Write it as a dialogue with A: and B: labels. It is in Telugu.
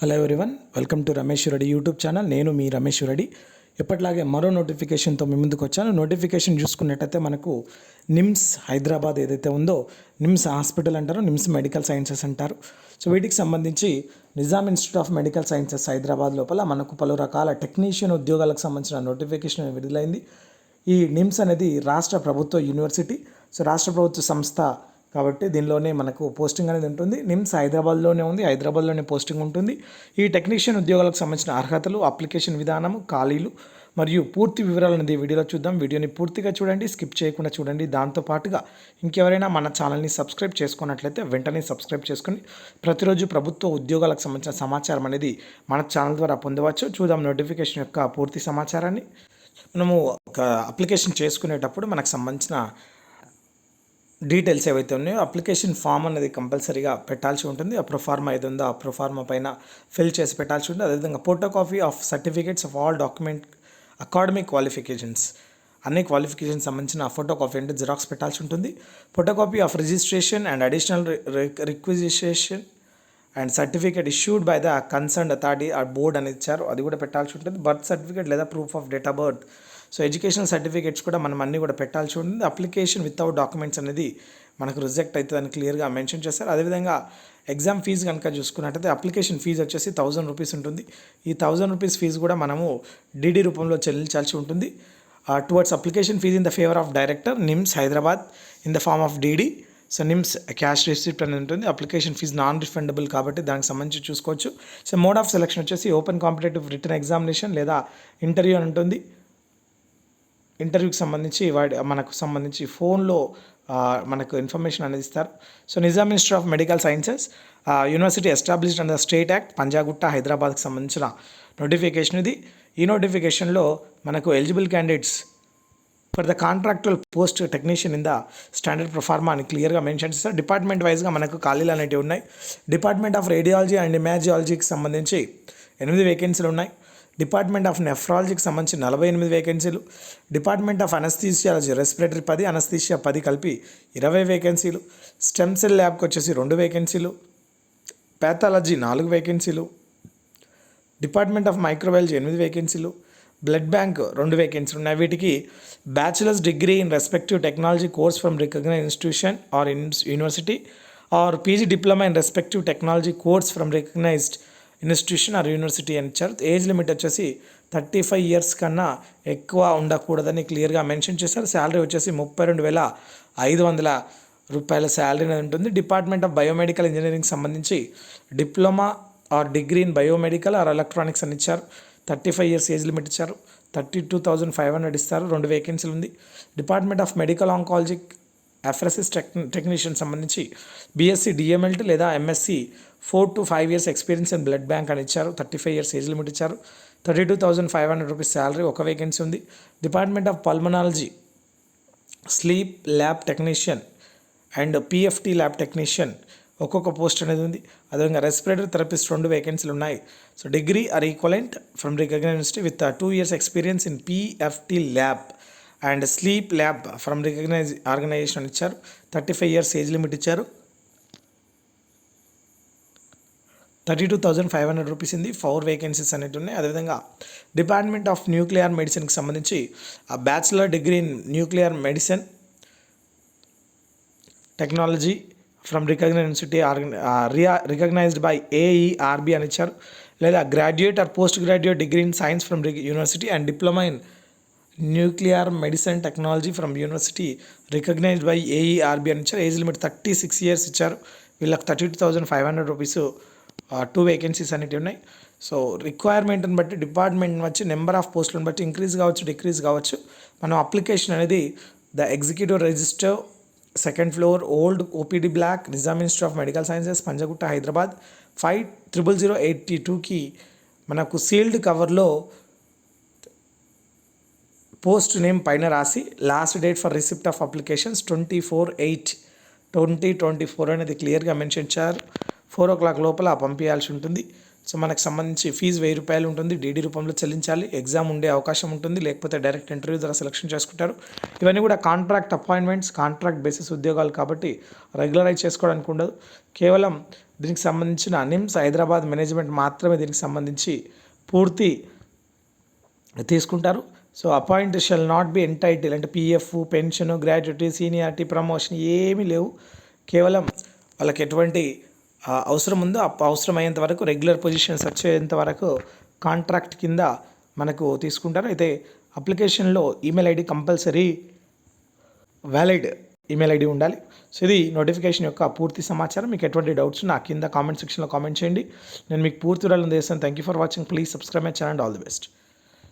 A: Hello everyone welcome to Ramesh Reddy YouTube channel నేను మీ రమేష్ రెడ్డి ఎప్పటిలాగే మరో నోటిఫికేషన్తో మీ ముందుకు వచ్చాను. నోటిఫికేషన్ చూసుకున్నట్టయితే మనకు నిమ్స్ హైదరాబాద్ ఏదైతే ఉందో నిమ్స్ హాస్పిటల్ అంటారు నిమ్స్ మెడికల్ సైన్సెస్ అంటారు. సో వీటికి సంబంధించి Nizam institute of medical sciences Hyderabad లోపల మనకు పలు రకాల టెక్నీషియన్ ఉద్యోగాలకు సంబంధించిన నోటిఫికేషన్ విడుదలైంది. ఈ నిమ్స్ అనేది రాష్ట్ర ప్రభుత్వ యూనివర్సిటీ సో రాష్ట్ర ప్రభుత్వ సంస్థ కాబట్టి దీనిలోనే మనకు పోస్టింగ్ అనేది ఉంటుంది. నిమ్స్ హైదరాబాద్లోనే ఉంది. హైదరాబాద్లోనే పోస్టింగ్ ఉంటుంది. ఈ టెక్నీషియన్ ఉద్యోగాలకు సంబంధించిన అర్హతలు అప్లికేషన్ విధానము ఖాళీలు మరియు పూర్తి వివరాలు అనేది వీడియోలో చూద్దాం. వీడియోని పూర్తిగా చూడండి స్కిప్ చేయకుండా చూడండి. దాంతోపాటుగా ఇంకెవరైనా మన ఛానల్ని సబ్స్క్రైబ్ చేసుకున్నట్లయితే వెంటనే సబ్స్క్రైబ్ చేసుకుని ప్రతిరోజు ప్రభుత్వ ఉద్యోగాలకు సంబంధించిన సమాచారం అనేది మన ఛానల్ ద్వారా పొందవచ్చు. చూద్దాం నోటిఫికేషన్ యొక్క పూర్తి సమాచారాన్ని. మనము ఒక అప్లికేషన్ చేసుకునేటప్పుడు మనకు సంబంధించిన డీటెయిల్స్ ఏవైతే ఉన్నాయో అప్లికేషన్ ఫామ్ అనేది కంపల్సరీగా పెట్టాల్సి ఉంటుంది. ఆ ప్రొఫార్మా ఏది ఉందో ఆ ప్రొఫార్మా పైన ఫిల్ చేసి పెట్టాల్సి ఉంటుంది. అదేవిధంగా photocopy of certificates of all document academic qualifications అన్ని క్వాలిఫికేషన్ సంబంధించిన ఫోటో కాపీ అంటే జిరాక్స్ పెట్టాల్సి ఉంటుంది. Photocopy of registration and additional requisition and certificate issued by the concern authority ఆ బోర్డ్ అని ఇచ్చారు. అది కూడా పెట్టాల్సి ఉంటుంది. బర్త్ సర్టిఫికేట్ లేదా proof of date of birth so education certificates కూడా మనం అన్నీ కూడా పెట్టాల్సి ఉంటుంది. అప్లికేషన్ వితౌట్ డాక్యుమెంట్స్ అనేది మనకు రిజెక్ట్ అవుతుందని క్లియర్గా మెన్షన్ చేస్తారు అదేవిధంగా ఎగ్జామ్ ఫీజు కనుక చూసుకున్నట్టయితే అప్లికేషన్ ఫీజు వచ్చేసి థౌజండ్ రూపీస్ ఉంటుంది. ఈ థౌజండ్ రూపీస్ ఫీజు కూడా మనము డీడీ రూపంలో చెల్లించాల్సి ఉంటుంది. Towards application fee in the favour of director NIMS Hyderabad in the form of DD so NIMS cash receipt అని ఉంటుంది. అప్లికేషన్ ఫీజు నాన్ రిఫండబుల్ కాబట్టి దానికి సంబంధించి చూసుకోవచ్చు. సో మోడ్ ఆఫ్ సెలక్షన్ వచ్చేసి ఓపెన్ కాంపిటేటివ్ రిటర్న్ ఎగ్జామినేషన్ లేదా ఇంటర్వ్యూ అని ఉంటుంది. ఇంటర్వ్యూకి సంబంధించి వాడి మనకు సంబంధించి ఫోన్లో మనకు ఇన్ఫర్మేషన్ అనేది ఇస్తారు. So Nizam institute of medical sciences university established under state act Panjagutta హైదరాబాద్కి సంబంధించిన నోటిఫికేషన్ ఇది. ఈ నోటిఫికేషన్లో మనకు eligible candidates for the contractual post technician in the standard proforma అని క్లియర్గా మెన్షన్ చేస్తారు డిపార్ట్మెంట్ వైజ్గా మనకు ఖాళీలు అనేటివి ఉన్నాయి. డిపార్ట్మెంట్ ఆఫ్ రేడియాలజీ అండ్ ఇమాజియాలజీకి సంబంధించి ఎనిమిది వేకెన్సీలు ఉన్నాయి. డిపార్ట్మెంట్ ఆఫ్ నెఫ్రాలజీకి సంబంధించి నలభై ఎనిమిది వేకెన్సీలు డిపార్ట్మెంట్ ఆఫ్ అనస్థీషియాలజీ రెస్పిరేటరీ పది అనస్థీషియా పది కలిపి ఇరవై వేకెన్సీలు స్టెమ్ సెల్ ల్యాబ్కి వచ్చేసి రెండు వేకెన్సీలు ప్యాథాలజీ నాలుగు వేకెన్సీలు డిపార్ట్మెంట్ ఆఫ్ మైక్రోబయాలజీ ఎనిమిది వేకెన్సీలు బ్లడ్ బ్యాంక్ రెండు వేకెన్సీలు ఉన్నాయి. వీటికి bachelors degree in respective technology course from recognise institution or in university or PG diploma in respective technology course from recognised institution or university అని ఇచ్చారు ఏజ్ లిమిట్ వచ్చేసి థర్టీ ఫైవ్ ఇయర్స్ కన్నా ఎక్కువ ఉండకూడదని క్లియర్గా మెన్షన్ చేశారు. శాలరీ వచ్చేసి ముప్పై రెండు వేల ఐదు వందల రూపాయల శాలరీ అనేది ఉంటుంది. డిపార్ట్మెంట్ ఆఫ్ బయోమెడికల్ ఇంజనీరింగ్ సంబంధించి diploma or degree in biomedical or electronics అని ఇచ్చారు. Thirty five years age limit ఇచ్చారు. Thirty two thousand five hundred ఇస్తారు. రెండు వేకెన్సీలు ఉంది. Department of medical oncology apheresis tech technician సంబంధించి బీఎస్సీ డిఎంఎల్టీ లేదా MSc four to five years experience in blood bank అని ఇచ్చారు. Thirty five years age limit ఇచ్చారు. Thirty two thousand five hundred rupees salary ఒక వేకెన్సీ ఉంది. Department of pulmonology sleep lab technician and PFT lab technician ఒక్కొక్క పోస్ట్ అనేది ఉంది. అదేవిధంగా రెస్పిరేటర్ థెరపిస్ట్ రెండు వేకెన్సీలు ఉన్నాయి. So degree or equivalent from recognise university with two years experience in PFT lab and sleep lab from recognise organisation ఇచ్చారు. Thirty five years age limit ఇచ్చారు. Thirty two thousand five hundred rupees ఉంది. ఫోర్ వేకెన్సీస్ అనేవి ఉన్నాయి. అదేవిధంగా డిపార్ట్మెంట్ ఆఫ్ న్యూక్లియర్ మెడిసిన్కి సంబంధించి ఆ bachelor degree in nuclear medicine technology from recognise university Riya recognised by AERB అని ఇచ్చారు. లేదా graduate or post graduate degree in science from university and diploma in nuclear medicine technology from university recognised by AERB అని ఇచ్చారు. Age limit thirty six years ఇచ్చారు. వీళ్ళకి thirty two thousand five hundred rupees two vacancies అనేవి ఉన్నాయి. సో రిక్వైర్మెంట్ని బట్టి డిపార్ట్మెంట్ వచ్చి నెంబర్ ఆఫ్ పోస్టులను బట్టి ఇంక్రీజ్ కావచ్చు డిక్రీజ్ కావచ్చు మనం అప్లికేషన్ అనేది the executive register second floor old OPD block Nizam institute of medical sciences Panjagutta Hyderabad five triple zero eighty టూకి మనకు సీల్డ్ కవర్లో పోస్ట్ నేమ్ పైన రాసి last date for receipt of applications twenty four eight twenty twenty four అనేది క్లియర్గా మెన్షన్ చేశారు. ఫోర్ ఓ క్లాక్ లోపల పంపించాల్సి ఉంటుంది. సో మనకు సంబంధించి ఫీజు వెయ్యి రూపాయలు ఉంటుంది. డీడీ రూపంలో చెల్లించాలి. ఎగ్జామ్ ఉండే అవకాశం ఉంటుంది. లేకపోతే డైరెక్ట్ ఇంటర్వ్యూ ద్వారా సెలక్షన్ చేసుకుంటారు. ఇవన్నీ కూడా కాంట్రాక్ట్ అపాయింట్మెంట్స్ కాంట్రాక్ట్ బేసిస్ ఉద్యోగాలు కాబట్టి రెగ్యులరైజ్ చేసుకోవడానికి ఉండదు. కేవలం దీనికి సంబంధించిన నిమ్స్ హైదరాబాద్ మేనేజ్మెంట్ మాత్రమే దీనికి సంబంధించి పూర్తి తీసుకుంటారు. So appoint shall not be entitle అంటే PF pension gratuity seniority promotion ఏమీ లేవు. కేవలం వాళ్ళకి ఎటువంటి అవసరం ఉందో అవసరమయ్యేంత వరకు రెగ్యులర్ పొజిషన్స్ వచ్చేంత వరకు కాంట్రాక్ట్ కింద మనకు తీసుకుంటారు. అయితే అప్లికేషన్లో email ID compulsory valid email ID ఉండాలి. సో ఇది నోటిఫికేషన్ యొక్క పూర్తి సమాచారం. మీకు ఎటువంటి డౌట్స్ నా కింద కామెంట్ సెక్షన్లో కామెంట్ చేయండి. నేను మీకు పూర్తి వివరాలను చేస్తాను thank you for watching please subscribe my channel all the best